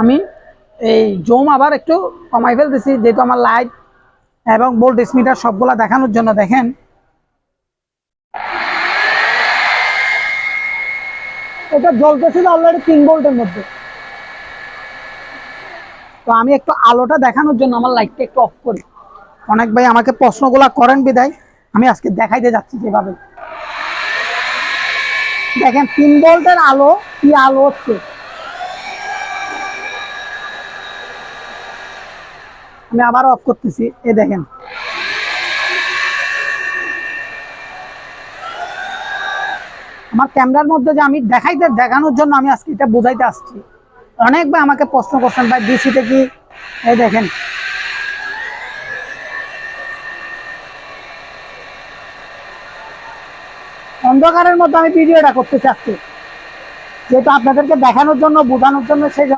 আমি এই জোম আবার একটু কমাই ফেলতেছি, যেহেতু আমার লাইট এবং ভোল্টেজ মিটার সবগুলা দেখানোর জন্য দেখেন। এটা জ্বলতেছিল অলরেডি তিন ভোল্টের মধ্যে। তো আমি একটু আলোটা দেখানোর জন্য আমার লাইটটা একটু অফ করি। অনেক ভাই আমাকে প্রশ্নগুলা করেন বিদায়। আমি আজকে দেখাইতে যাচ্ছি যেভাবে। দেখেন, তিন ভোল্টের আলো, কি আলো হচ্ছে? আমি আবার অফ করতেছি। এই দেখেন। আমার ক্যামেরার মধ্যে যে আমি দেখাইতে, দেখানোর জন্য আমি আজকে এটা বোঝাইতে আসছি। অনেক ভাই আমাকে প্রশ্ন করছেন, ভাই ডিসিতে কি? এই দেখেন। অন্ধকারের মধ্যে আমি ভিডিওটা করতে চাচ্ছি যেহেতু আপনাদেরকে দেখানোর জন্য, বোঝানোর জন্য সেই